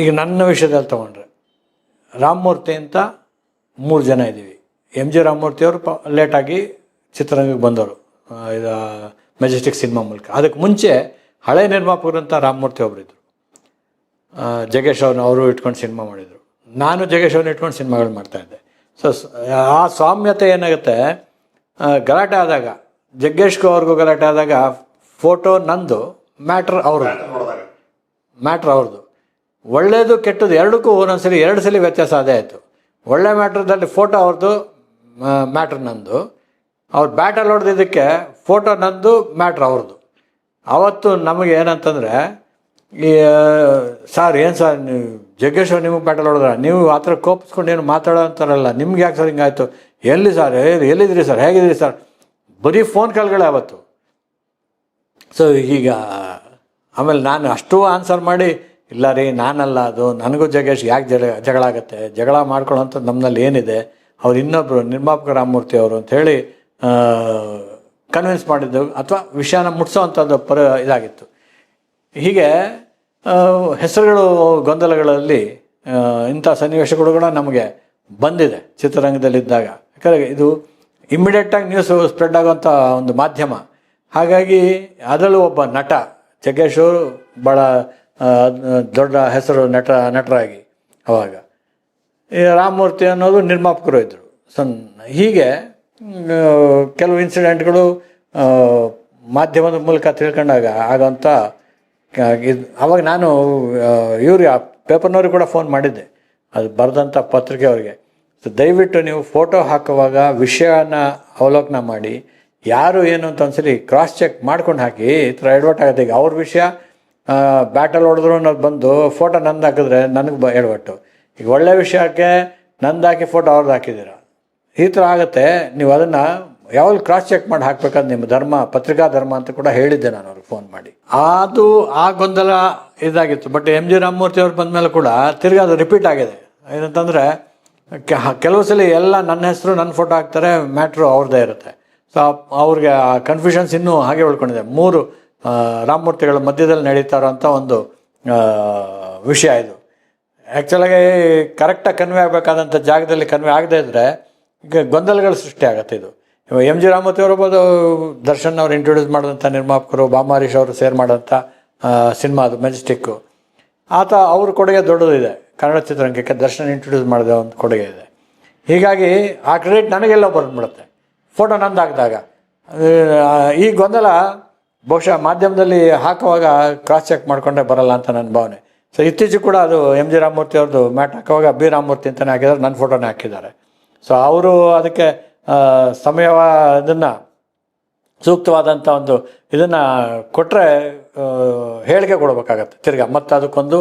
ಈಗ ನನ್ನ ವಿಷಯದಲ್ಲಿ ತೊಗೊಂಡ್ರೆ ರಾಮಮೂರ್ತಿ ಅಂತ ಮೂರು ಜನ ಇದ್ದೀವಿ. ಎಂ ಜಿ ರಾಮಮೂರ್ತಿಯವರು ಪ ಲೇಟಾಗಿ ಚಿತ್ರರಂಗಕ್ಕೆ ಬಂದವರು. ಇದು ಮೆಜೆಸ್ಟಿಕ್ ಸಿನಿಮಾ ಮೂಲಕ. ಅದಕ್ಕೆ ಮುಂಚೆ ಹಳೆ ನಿರ್ಮಾಪಕರಂತ ಅಂತ ರಾಮಮೂರ್ತಿ ಒಬ್ಬರಿದ್ದರು ಜಗೇಶ್ ಅವ್ರನ್ನ ಅವರು ಇಟ್ಕೊಂಡು ಸಿನಿಮಾ ಮಾಡಿದರು. ನಾನು ಜಗೇಶ್ ಅವ್ರನ್ನ ಇಟ್ಕೊಂಡು ಸಿನಿಮಾಗಳು ಮಾಡ್ತಾಯಿದ್ದೆ ಸೊ ಆ ಸಾಮ್ಯತೆ ಏನಾಗುತ್ತೆ ಗಲಾಟೆ ಆದಾಗ ಜಗ್ಗೇಶ್ಗೂ ಅವ್ರಿಗೂ ಗಲಾಟೆ ಆದಾಗ ಫೋಟೋ ನಂದು ಮ್ಯಾಟ್ರ್ ಅವ್ರದ್ದು. ಮ್ಯಾಟ್ರ್ ಅವ್ರದ್ದು. ಒಳ್ಳೆಯದು ಕೆಟ್ಟದ್ದು ಎರಡಕ್ಕೂ ಒಂದೊಂದ್ಸಲಿ ಎರಡು ಸಲ ವ್ಯತ್ಯಾಸ ಅದೇ ಆಯಿತು. ಒಳ್ಳೆ ಮ್ಯಾಟ್ರದಲ್ಲಿ ಫೋಟೋ ಅವ್ರದ್ದು ಮ್ಯಾಟ್ರ್ ನಂದು. ಅವ್ರು ಬ್ಯಾಟಲ್ಲಿ ಹೊಡೆದಿದ್ದಕ್ಕೆ ಫೋಟೋ ನಂದು ಮ್ಯಾಟ್ರ್ ಅವ್ರದ್ದು ಅವತ್ತು ನಮಗೆ ಏನಂತಂದರೆ, ಈ ಸರ್ ಏನು ಸರ್ ನೀವು ಜಗ್ಗೇಶ್ ನಿಮಗೆ ಬ್ಯಾಟಲ್ ಹೊಡೆದ್ರ? ನೀವು ಆ ಥರ ಕೋಪಿಸ್ಕೊಂಡು ಏನು ಮಾತಾಡೋ ಅಂತಾರಲ್ಲ, ನಿಮ್ಗೆ ಯಾಕೆ ಸರ್ ಹಿಂಗಾಯ್ತು? ಎಲ್ಲಿ ಸರ್ ಎಲ್ಲಿದ್ರಿ ಸರ್ ಹೇಗಿದ್ರಿ ಸರ್ ಬರೀ ಫೋನ್ ಕಾಲ್ಗಳೇ ಅವತ್ತು. ಸೊ ಈಗ, ಆಮೇಲೆ ನಾನು ಅಷ್ಟು ಆನ್ಸರ್ ಮಾಡಿ ಇಲ್ಲ ರೀ, ನಾನಲ್ಲ ಅದು. ನನಗೂ ಜಗೇಶ್ ಯಾಕೆ ಜಗಳ ಜಗಳ ಆಗುತ್ತೆ ಜಗಳ ಮಾಡ್ಕೊಳ್ಳೋಂಥ ನಮ್ಮಲ್ಲಿ ಏನಿದೆ? ಅವ್ರು ಇನ್ನೊಬ್ಬರು ನಿರ್ಮಾಪಕ ರಾಮಮೂರ್ತಿ ಅವರು ಅಂಥೇಳಿ ಕನ್ವಿನ್ಸ್ ಮಾಡಿದ್ದು ಅಥವಾ ವಿಷಯನ ಮುಟ್ಸೋವಂಥದ್ದು ಪರ ಇದಾಗಿತ್ತು. ಹೀಗೆ ಹೆಸರುಗಳು, ಗೊಂದಲಗಳಲ್ಲಿ ಇಂಥ ಸನ್ನಿವೇಶಗಳು ಕೂಡ ನಮಗೆ ಬಂದಿದೆ ಚಿತ್ರರಂಗದಲ್ಲಿದ್ದಾಗ. ಯಾಕಂದರೆ ಇದು ಇಮ್ಮಿಡಿಯೇಟಾಗಿ ನ್ಯೂಸ್ ಸ್ಪ್ರೆಡ್ ಆಗುವಂಥ ಒಂದು ಮಾಧ್ಯಮ. ಹಾಗಾಗಿ, ಅದರಲ್ಲೂ ಒಬ್ಬ ನಟ ಜಗ್ಗೇಶ್ ಅವರು ಭಾಳ ದೊಡ್ಡ ಹೆಸರು ನಟ ನಟರಾಗಿ ಅವಾಗ. ಈ ರಾಮಮೂರ್ತಿ ಅನ್ನೋದು ನಿರ್ಮಾಪಕರು ಇದ್ದರು ಸನ್ ಹೀಗೆ ಕೆಲವು ಇನ್ಸಿಡೆಂಟ್ಗಳು ಆ, ಮಾಧ್ಯಮದ ಮೂಲಕ ತಿಳ್ಕೊಂಡಾಗ ಆಗಂತ ಇದು ಅವಾಗ ನಾನು ಇವ್ರಿಗೆ ಪೇಪರ್ನವ್ರಿಗೆ ಕೂಡ ಫೋನ್ ಮಾಡಿದ್ದೆ. ಅದು ಬರೆದಂಥ ಪತ್ರಿಕೆ ಅವರಿಗೆ. ದಯವಿಟ್ಟು ನೀವು ಫೋಟೋ ಹಾಕುವಾಗ ವಿಷಯನ ಅವಲೋಕನ ಮಾಡಿ ಯಾರು ಏನು ಅಂತ ಒಂದ್ಸಲಿ ಕ್ರಾಸ್ ಚೆಕ್ ಮಾಡ್ಕೊಂಡು ಹಾಕಿ ಈ ಥರ ಎಡ್ವರ್ಟ್ ಆಗುತ್ತೆ. ಈಗ ಅವ್ರ ವಿಷಯ ಬ್ಯಾಟಲ್ ಹೊಡೆದ್ರು ಅನ್ನೋದು ಬಂದು ಫೋಟೋ ನಂದು ಹಾಕಿದ್ರೆ ನನಗೆ ಬ ಎಡವಟ್ಟು. ಈಗ ಒಳ್ಳೆ ವಿಷಯಕ್ಕೆ ನಂದು ಹಾಕಿ ಫೋಟೋ ಅವ್ರದ್ದು ಹಾಕಿದ್ದೀರ? ಈ ಥರ ಆಗುತ್ತೆ. ನೀವು ಅದನ್ನು ಯಾವಾಗ ಕ್ರಾಸ್ ಚೆಕ್ ಮಾಡಿ ಹಾಕ್ಬೇಕಾದ್ರೆ ನಿಮ್ಮ ಧರ್ಮ, ಪತ್ರಿಕಾ ಧರ್ಮ ಅಂತ ಕೂಡ ಹೇಳಿದ್ದೆ ನಾನು ಅವ್ರಿಗೆ ಫೋನ್ ಮಾಡಿ. ಅದು ಆ ಗೊಂದಲ ಇದಾಗಿತ್ತು. ಬಟ್ ಎಂ ಜಿ ರಾಮಮೂರ್ತಿ ಅವ್ರು ಬಂದಮೇಲೆ ಕೂಡ ತಿರ್ಗಿ ಅದು ರಿಪೀಟ್ ಆಗಿದೆ. ಏನಂತಂದರೆ ಕೆಲವು ಸಲ ಎಲ್ಲ ನನ್ನ ಹೆಸರು, ನನ್ನ ಫೋಟೋ ಹಾಕ್ತಾರೆ ಮ್ಯಾಟ್ರು ಅವ್ರದ್ದೇ ಇರುತ್ತೆ. ಸೊ ಅವ್ರಿಗೆ ಆ ಕನ್ಫ್ಯೂಷನ್ಸ್ ಇನ್ನೂ ಹಾಗೆ ಉಳ್ಕೊಂಡಿದೆ. ಮೂರು ರಾಮಮೂರ್ತಿಗಳ ಮಧ್ಯದಲ್ಲಿ ನಡೀತಾ ಇರೋಂಥ ಒಂದು ವಿಷಯ ಇದು. ಆ್ಯಕ್ಚುಲಾಗಿ ಕರೆಕ್ಟಾಗಿ ಕನ್ವೆ ಆಗಬೇಕಾದಂಥ ಜಾಗದಲ್ಲಿ ಕನ್ವೆ ಆಗದೇ ಇದ್ದರೆ ಈಗ ಗೊಂದಲಗಳು ಸೃಷ್ಟಿ ಆಗುತ್ತೆ ಇದು. ಎಂ ಜಿ ರಾಮಮೂರ್ತಿ ಅವರು ಒಬ್ಬರು ದರ್ಶನ್ ಅವ್ರು ಇಂಟ್ರೊಡ್ಯೂಸ್ ಮಾಡಿದಂಥ ನಿರ್ಮಾಪಕರು ಬಾಮಾರೀಶ್ ಅವರು ಸೇರ್ ಮಾಡೋಂಥ ಸಿನಿಮಾ ಅದು ಮೆಜೆಸ್ಟಿಕ್ಕು ಆತ ಅವ್ರ ಕೊಡುಗೆ ದೊಡ್ಡದಿದೆ. ಕನ್ನಡ ಚಿತ್ರರಂಗಕ್ಕೆ ದರ್ಶನ್ ಇಂಟ್ರೊಡ್ಯೂಸ್ ಮಾಡಿದ ಒಂದು ಕೊಡುಗೆ ಇದೆ. ಹೀಗಾಗಿ ಆ ಕ್ರೆಡಿಟ್ ನನಗೆಲ್ಲ ಬಂದ್ಬಿಡುತ್ತೆ ಫೋಟೋ ನಂದು ಹಾಕಿದಾಗ ಈ ಗೊಂದಲ ಬಹುಶಃ ಮಾಧ್ಯಮದಲ್ಲಿ ಹಾಕುವಾಗ ಕ್ರಾಸ್ ಚೆಕ್ ಮಾಡಿಕೊಂಡ್ರೆ ಬರಲ್ಲ ಅಂತ ನನ್ನ ಭಾವನೆ. ಸೊ ಇತ್ತೀಚೆಗೆ ಕೂಡ ಅದು ಎಂ ಜಿ ರಾಮಮೂರ್ತಿ ಅವ್ರದ್ದು ಮ್ಯಾಟ್ ಹಾಕುವಾಗ ಬಿ ರಾಮಮೂರ್ತಿ ಅಂತಲೇ ಹಾಕಿದ್ದಾರೆ, ನನ್ನ ಫೋಟೋನೇ ಹಾಕಿದ್ದಾರೆ. ಸೊ ಅವರು ಅದಕ್ಕೆ ಸಮಯ ಇದನ್ನು ಸೂಕ್ತವಾದಂಥ ಒಂದು ಇದನ್ನು ಕೊಟ್ಟರೆ ಹೇಳಿಕೆ ಕೊಡಬೇಕಾಗತ್ತೆ. ತಿರ್ಗಾ ಮತ್ತು ಅದಕ್ಕೊಂದು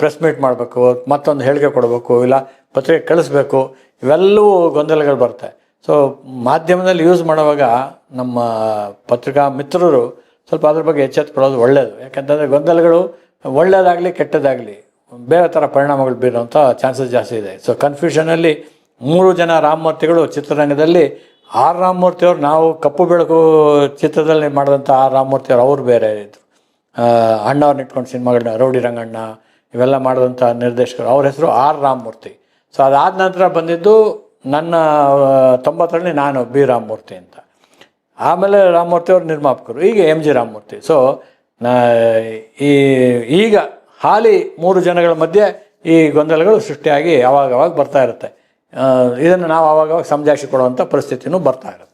ಪ್ರೆಸ್ ಮೀಟ್ ಮಾಡಬೇಕು, ಮತ್ತೊಂದು ಹೇಳಿಕೆ ಕೊಡಬೇಕು, ಇಲ್ಲ ಪತ್ರಿಕೆ ಕಳಿಸ್ಬೇಕು, ಇವೆಲ್ಲವೂ ಗೊಂದಲಗಳು ಬರ್ತವೆ ಸೊ ಮಾಧ್ಯಮದಲ್ಲಿ ಯೂಸ್ ಮಾಡುವಾಗ ನಮ್ಮ ಪತ್ರಿಕಾ ಮಿತ್ರರು ಸ್ವಲ್ಪ ಅದ್ರ ಬಗ್ಗೆ ಎಚ್ಚೆತ್ತುಕೊಳ್ಳೋದು ಒಳ್ಳೆಯದು ಯಾಕಂತಂದರೆ ಗೊಂದಲಗಳು ಒಳ್ಳೆಯದಾಗಲಿ ಕೆಟ್ಟದಾಗಲಿ ಬೇರೆ ಥರ ಪರಿಣಾಮಗಳು ಬೀರುವಂಥ ಚಾನ್ಸಸ್ ಜಾಸ್ತಿ ಇದೆ. ಸೊ ಕನ್ಫ್ಯೂಷನಲ್ಲಿ ಮೂರು ಜನ ರಾಮಮೂರ್ತಿಗಳು ಚಿತ್ರರಂಗದಲ್ಲಿ ಆರ್ ರಾಮಮೂರ್ತಿಯವರು ನಾವು ಕಪ್ಪು ಬೆಳಕು ಚಿತ್ರದಲ್ಲಿ ಮಾಡಿದಂಥ ಆರ್ ರಾಮಮೂರ್ತಿಯವರು ಅವರು ಬೇರೆ ಇದ್ದರು ಅಣ್ಣವ್ರನ್ನ ಇಟ್ಕೊಂಡು ಸಿನಿಮಾಗಳನ್ನ, ರೌಡಿ ರಂಗಣ್ಣ ಇವೆಲ್ಲ ಮಾಡಿದಂಥ ನಿರ್ದೇಶಕರು ಅವ್ರ ಹೆಸರು ಆರ್ ರಾಮಮೂರ್ತಿ ಸೊ ಅದಾದ ನಂತರ ಬಂದಿದ್ದು ನನ್ನ ತೊಂಬತ್ತರಲ್ಲಿ ನಾನು ಬಿ ರಾಮಮೂರ್ತಿ ಅಂತ. ಆಮೇಲೆ ರಾಮಮೂರ್ತಿ ಅವರು ನಿರ್ಮಾಪಕರು ಈಗ ಎಂ ಜಿ ರಾಮಮೂರ್ತಿ. ಸೊ ಈ, ಈಗ ಹಾಲಿ ಮೂರು ಜನಗಳ ಮಧ್ಯೆ ಈ ಗೊಂದಲಗಳು ಸೃಷ್ಟಿಯಾಗಿ ಅವಾಗ ಅವಾಗ ಬರ್ತಾ ಇರುತ್ತೆ. ಇದನ್ನು ನಾವು ಆವಾಗವಾಗ ಸಮಜಾಯಿಸಿ ಕೊಡುವಂಥ ಪರಿಸ್ಥಿತಿನೂ ಬರ್ತಾ ಇರುತ್ತೆ.